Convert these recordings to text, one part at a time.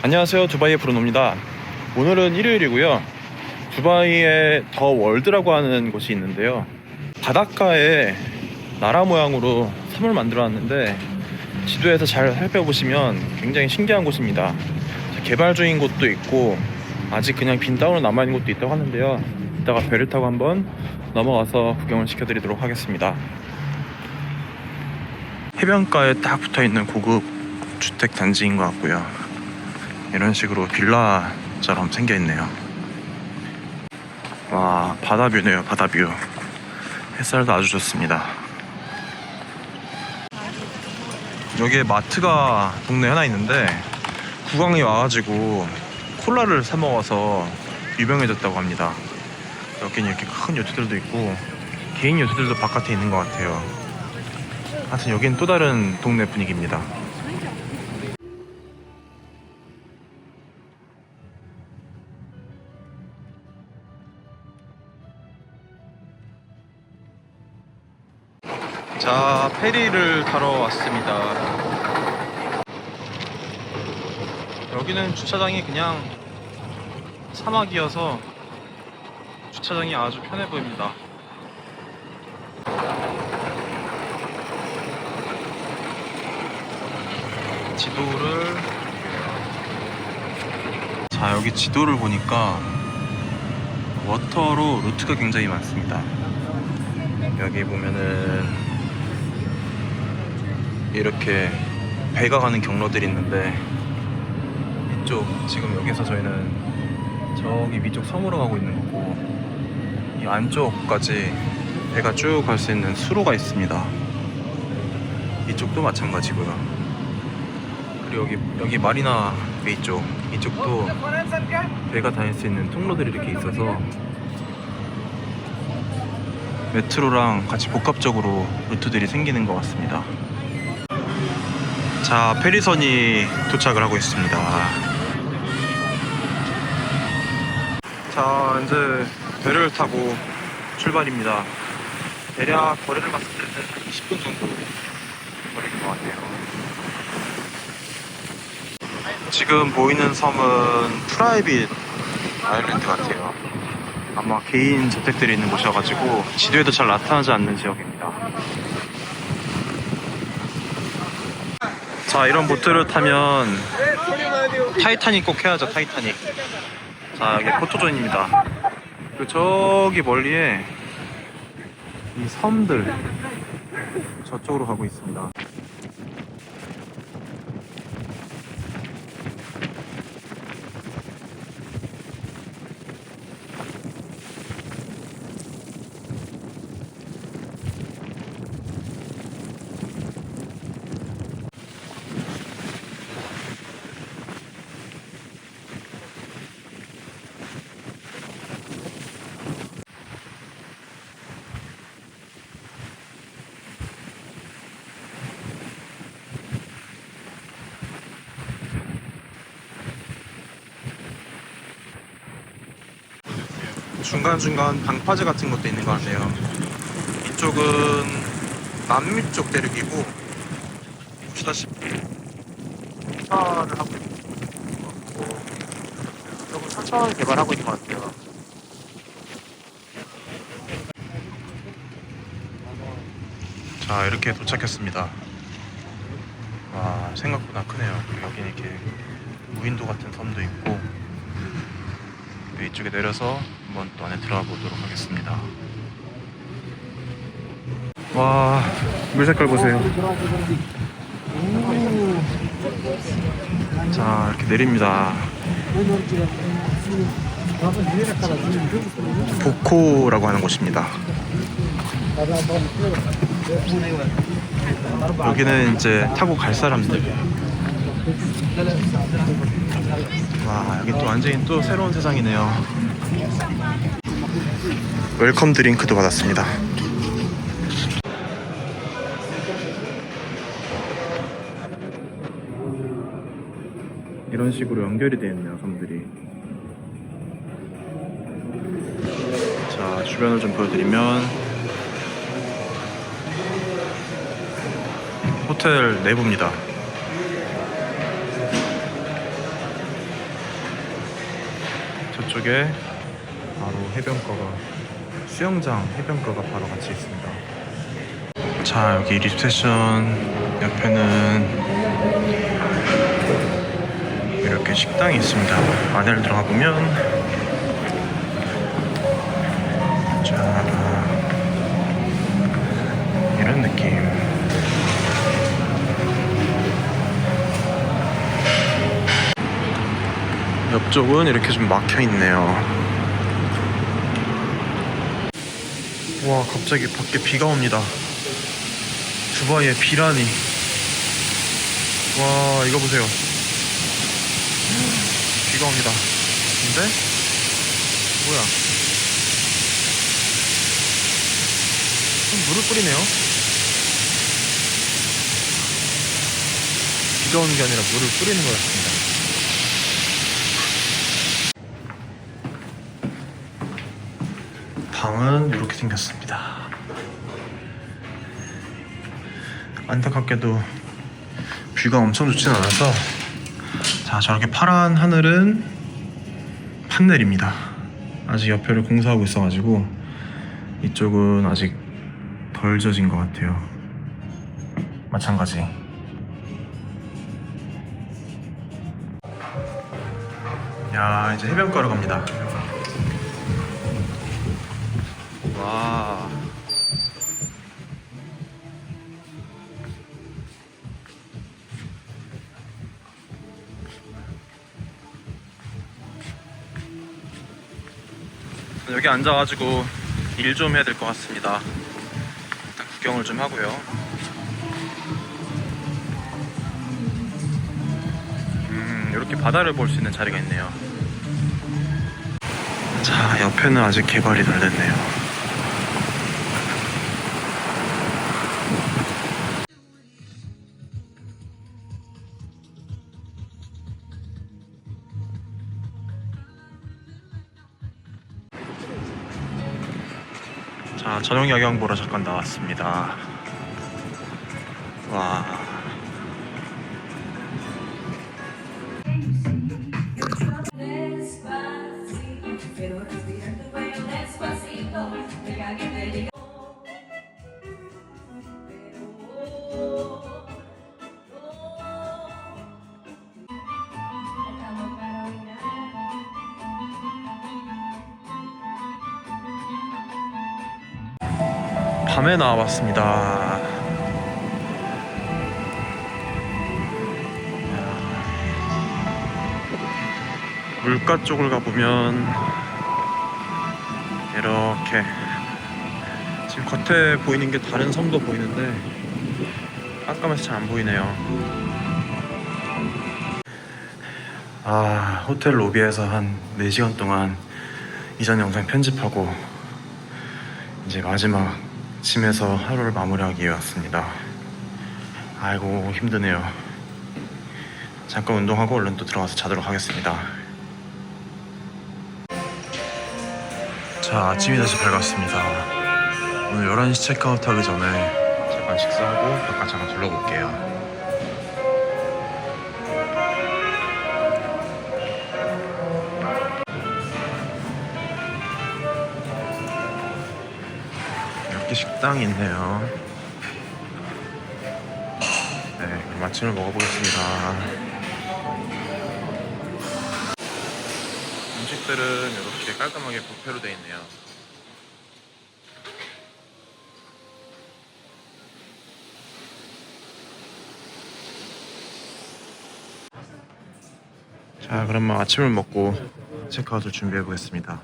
안녕하세요. 두바이의 브루노입니다. 오늘은 일요일이고요. 두바이에 더 월드라고 하는 곳이 있는데요. 바닷가에 나라 모양으로 섬을 만들어 놨는데 지도에서 잘 살펴보시면 굉장히 신기한 곳입니다. 개발 중인 곳도 있고 아직 그냥 빈 땅으로 남아있는 곳도 있다고 하는데요. 이따가 배를 타고 한번 넘어가서 구경을 시켜드리도록 하겠습니다. 해변가에 딱 붙어있는 고급 주택 단지인 것 같고요 이런 식으로 빌라처럼 생겨 있네요. 와 바다뷰네요 바다뷰. 햇살도 아주 좋습니다. 여기에 마트가 동네 하나 있는데 구강이 와가지고 콜라를 사 먹어서 유명해졌다고 합니다. 여기는 이렇게 큰 요트들도 있고 개인 요트들도 바깥에 있는 것 같아요. 하여튼 여긴 또 다른 동네 분위기입니다. 자, 페리를 타러 왔습니다. 여기는 주차장이 그냥 사막이어서 주차장이 아주 편해 보입니다. 지도를 자, 여기 지도를 보니까 워터로 루트가 굉장히 많습니다. 여기 보면은 이렇게 배가 가는 경로들이 있는데 이쪽 지금 여기서 저희는 저기 위쪽 섬으로 가고 있는 거고 이 안쪽까지 배가 쭉 갈 수 있는 수로가 있습니다. 이쪽도 마찬가지고요. 그리고 여기 여기 마리나 베이 쪽 이쪽도 배가 다닐 수 있는 통로들이 이렇게 있어서 메트로랑 같이 복합적으로 루트들이 생기는 것 같습니다. 자, 페리선이 도착을 하고 있습니다. 자, 이제 배를 타고 출발입니다. 대략 거리를 봤을 때는 20분 정도 걸리는 것 같아요. 지금 보이는 섬은 프라이빗 아일랜드 같아요. 아마 개인 저택들이 있는 곳이어가지고 지도에도 잘 나타나지 않는 지역입니다. 자 이런 보트를 타면 타이타닉 꼭 해야죠 타이타닉. 자 여기 포토존입니다. 그리고 저기 멀리에 이 섬들 저쪽으로 가고 있습니다. 중간중간 방파제 같은 것도 있는 것 같네요. 이쪽은 남미 쪽 대륙이고 보시다시피 차를 하고 있는 것 같고 이쪽은 천천히 개발하고 있는 것 같아요. 자 이렇게 도착했습니다. 와 생각보다 크네요. 여기 이렇게 무인도 같은 섬도 있고 네, 이쪽에 내려서 한번 또 안에 들어가 보도록 하겠습니다. 와, 물 색깔 보세요. 자, 이렇게 내립니다. 보코라고 하는 곳입니다. 여기는 이제 타고 갈 사람들. 와, 여기 또 완전히 또 새로운 세상이네요. 웰컴 드링크도 받았습니다. 이런 식으로 연결이 되어 있네요, 섬들이. 자, 주변을 좀 보여드리면 호텔 내부입니다. 저쪽에 바로 해변가가 수영장 해변가가 바로 같이 있습니다. 자 여기 리셉션 옆에는 이렇게 식당이 있습니다. 안에를 들어가 보면 자 이런 느낌. 옆쪽은 이렇게 좀 막혀 있네요. 와 갑자기 밖에 비가 옵니다. 두바이에 비라니. 와 이거 보세요. 비가 옵니다. 근데 뭐야? 좀 물을 뿌리네요. 비가 오는 게 아니라 물을 뿌리는 것 같습니다. 방은 이렇게 생겼습니다. 안타깝게도 뷰가 엄청 좋진 않아서 자 저렇게 파란 하늘은 판넬입니다. 아직 옆에를 공사하고 있어가지고 이쪽은 아직 덜 젖은 것 같아요. 마찬가지. 야 이제 해변가로 갑니다. 여기 앉아가지고 일 좀 해야 될 것 같습니다. 일단 구경을 좀 하고요. 음, 이렇게 바다를 볼 수 있는 자리가 있네요. 자, 옆에는 아직 개발이 덜 됐네요. 자, 저녁 야경 보러 잠깐 나왔습니다. 와. 밤에 나와봤습니다. 물가 쪽을 가보면 이렇게 지금 겉에 보이는 게 다른 섬도 보이는데 깜깜해서 잘 안 보이네요. 아 호텔 로비에서 한 4시간 동안 이전 영상 편집하고 이제 마지막 짐에서 하루를 마무리하기 위해 왔습니다. 아이고 힘드네요. 잠깐 운동하고 얼른 또 들어가서 자도록 하겠습니다. 자 아침이 다시 밝았습니다. 오늘 11시 체크아웃 하기 전에 잠깐 식사하고 바깥 잠깐 둘러볼게요. 식당이 있네요. 네, 그럼 아침을 먹어보겠습니다. 음식들은 이렇게 깔끔하게 뷔페로 되어 있네요. 자, 그러면 아침을 먹고 체크아웃을 준비해 보겠습니다.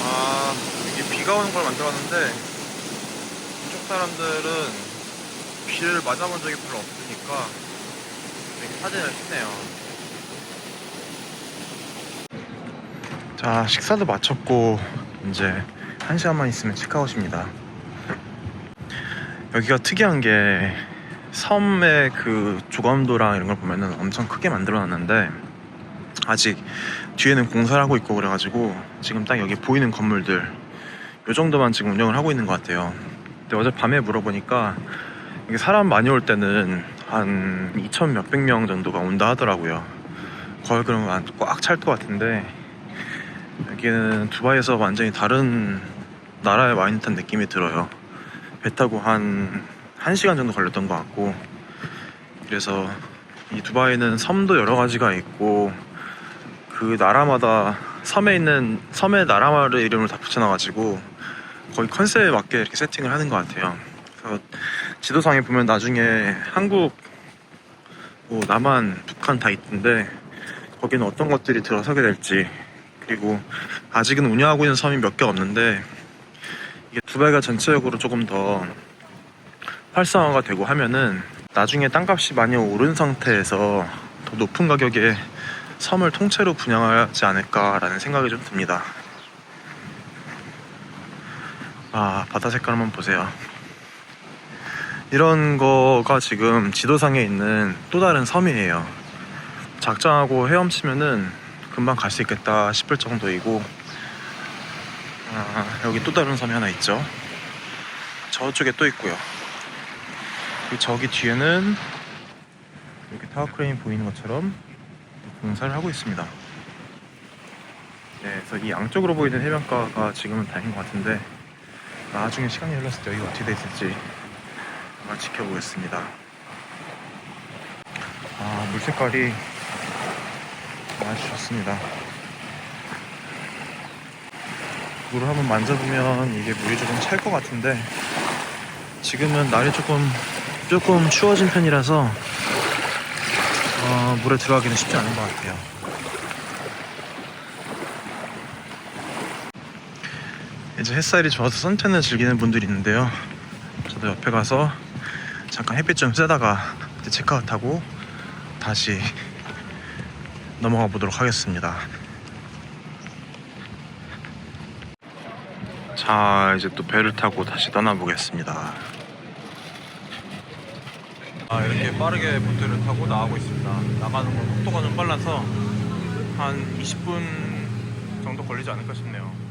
아 이게 비가 오는 걸 만들었는데 이쪽 사람들은 비를 맞아본 적이 별로 없으니까 이렇게 사진을 찍네요. 자 식사도 마쳤고 이제 한 시간만 있으면 체크아웃입니다. 여기가 특이한 게 섬의 그 조감도랑 이런 걸 보면은 엄청 크게 만들어 놨는데 아직 뒤에는 공사를 하고 있고 그래가지고 지금 딱 여기 보이는 건물들 요 정도만 지금 운영을 하고 있는 것 같아요. 근데 어제 밤에 물어보니까 이게 사람 많이 올 때는 한 2천 몇백 명 정도가 온다 하더라고요. 거의 그러면 꽉 찰 것 같은데 여기는 두바이에서 완전히 다른 나라에 와 있는 듯한 느낌이 들어요. 배 타고 한 1시간 정도 걸렸던 것 같고 그래서 이 두바이는 섬도 여러 가지가 있고 그 나라마다 섬에 있는 섬의 나라마를 이름을 다 붙여놔가지고 거의 컨셉에 맞게 이렇게 세팅을 하는 것 같아요. 그래서 지도상에 보면 나중에 한국, 뭐 남한, 북한 다 있던데 거기는 어떤 것들이 들어서게 될지 그리고 아직은 운영하고 있는 섬이 몇 개 없는데 이게 두바이가 전체적으로 조금 더 활성화가 되고 하면은 나중에 땅값이 많이 오른 상태에서 더 높은 가격에 섬을 통째로 분양하지 않을까라는 생각이 좀 듭니다. 아, 바다 색깔 한번 보세요. 이런 거가 지금 지도상에 있는 또 다른 섬이에요. 작정하고 헤엄치면은 금방 갈 수 있겠다 싶을 정도이고, 아, 여기 또 다른 섬이 하나 있죠. 저쪽에 또 있고요. 저기 뒤에는 이렇게 타워 크레인 보이는 것처럼 공사를 하고 있습니다. 네, 그래서 이 양쪽으로 보이는 해변가가 지금은 다인 것 같은데 나중에 시간이 흘렀을 때 여기가 어떻게 돼 있을지 한번 지켜보겠습니다. 아, 물 색깔이 아주 좋습니다. 물을 한번 만져보면 이게 물이 조금 찰 것 같은데 지금은 날이 조금 조금 추워진 편이라서 어, 물에 들어가기는 쉽지 않은 것 같아요. 이제 햇살이 좋아서 선탠을 즐기는 분들이 있는데요. 저도 옆에 가서 잠깐 햇빛 좀 쐬다가 이제 체크아웃하고 다시 넘어가 보도록 하겠습니다. 자, 이제 또 배를 타고 다시 떠나보겠습니다. 아, 이렇게 빠르게 보트를 타고 나가고 있습니다. 나가는 건 속도가 좀 빨라서 한 20분 정도 걸리지 않을까 싶네요.